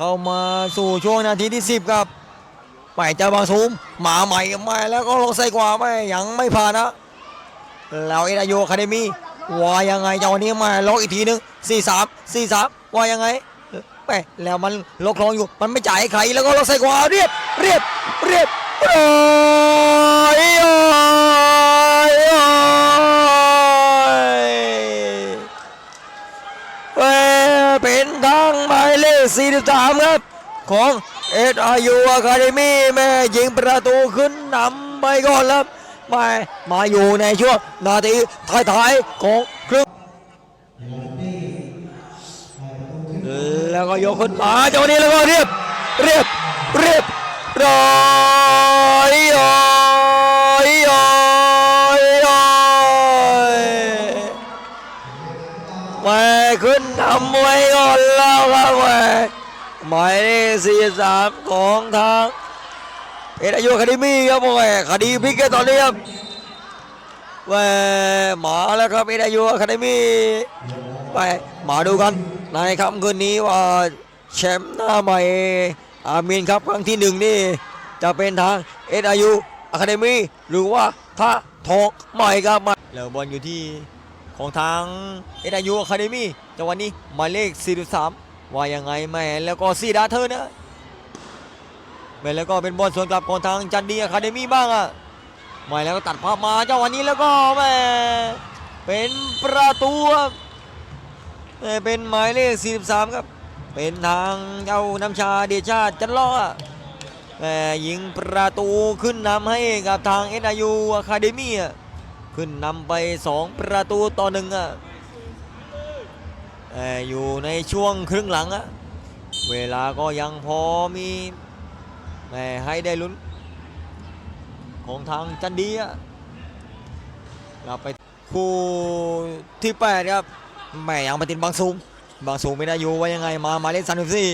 เข้ามาสู่ช่วงนาทีที่ 10 ครับไปเจ้าบางซูมหมาใหม่ม่แล้วก็ลงใส่กว่าไม่ยังไม่ผ่านนะแล้วเอดาโยคาเดมี่ว่ายังไงเจ้าวันนี้มาล็อกอีกทีนึง4 3 4 3ว่ายังไงไปแล้วมันล็อกคลองอยู่มันไม่จ่ายให้ใครแล้วก็ล็อกใส่กว่าเรียบเรียบเรียบโอ้ยโอ้ยโอ้ยเอ้ยเป็นทางมา 43 ครับ ของเอสอายุอะคาเดมี่แม่ยิงประตูขึ้นนำไปก่อนครับมามาอยู่ในช่วงนาทีท้ายๆของครึ่งแล้วก็ยกขึ้นมาจังหวะนี้แล้วก็เรียบเรียบเรียบร้อยโอ้ยโอ้ยโอ้ยแม ขึ้นนำไว้ก่อนแล้วครับแม่หมายเลขสี่สามของทางเอ็ดอายุคดีมี่ครับแม่คดีพลิกกันตอนนี้ครับแม่มาแล้วครับเอ็ดอายุคดีมี่ไปมาดูกันในค่ำคืนนี้ว่าแชมป์หน้าใหม่อามีนครับครั้งที่หนึ่งนี่จะเป็นทางเอ็ดอายุอะคาเดมี่หรือว่าพระทองใหม่ครับมาแล้วบอลอยู่ที่ ของทางเอ็นอายุอะคาเดมี่จังหวะนี้หมายเลข 43 ว่ายังไงแม่แล้วก็ซีดาเธอนะแม่แล้วก็เป็นบอลสวนกลับของทางจันดีอะคาเดมี่บ้างอะแม่แล้วก็ตัดภาพมาจังหวะนี้แล้วก็แม่เป็นประตูแม่เป็นหมายเลข 43 ครับ เป็นทางเจ้าน้ำชาเดชาจันล้อแม่ยิงประตูขึ้นนำให้กับทางเอ็นอายุอะคาเดมี่อะ ขึ้นนำไป 2 ประตูต่อหนึ่งอะอ่อยู่ในช่วงครึ่งหลังอะเวลาก็ยังพอมีแม่ให้ได้ลุ้น ของทางจันดีอะเราไปคู่ที่ 8 ครับแม่ยังปฏินบางซูมบางซูมไม่ได้อยู่ว่ายังไงมาหมายเลขสามสิบสี่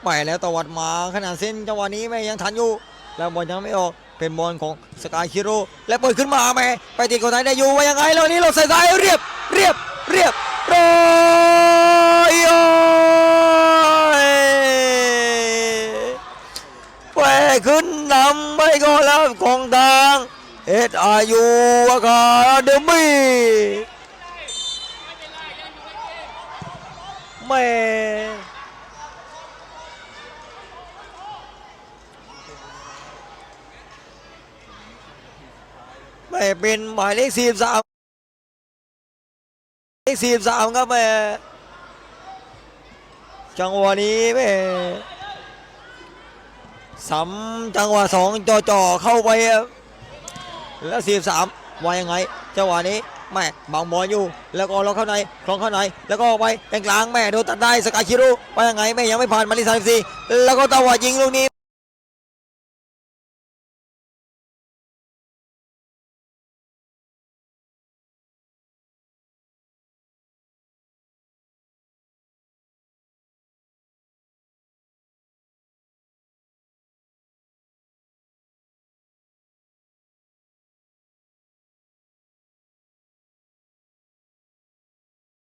แหม่แล้วตวัดมาขนาดเส้นจังหวะนี้แม่ยังทันอยู่ แล้วบอลยังไม่ออกเป็นบอลของสกายคิโร่และเปิดขึ้นมาแม่ไปติดคนไทยได้อยู่ว่ายังไงแล้วนี้เราใส่ซ้ายเรียบเรียบเรียบรอยโอยแหวขึ้นนำไปก่อนแล้วของทางเอ็ดอายุอาคาเดมี่แม่ เป็นหมายเลขสี่สามเลขสี่สามครับแม่จังหวะนี้แม่สำจังหวะสองจ่อจ่อๆเข้าไปแล้วสี่สามว่ายังไงจังหวะนี้แม่บังบอลอยู่แล้วก็ล็อกเข้าในคล้องเข้าในแล้วก็ออกไปกลางแม่โดนตัดได้สกายคิรุว่ายังไงแม่ยังไม่ผ่านมาที่สามสี่แล้วก็ตะวัดยิงลูกนี้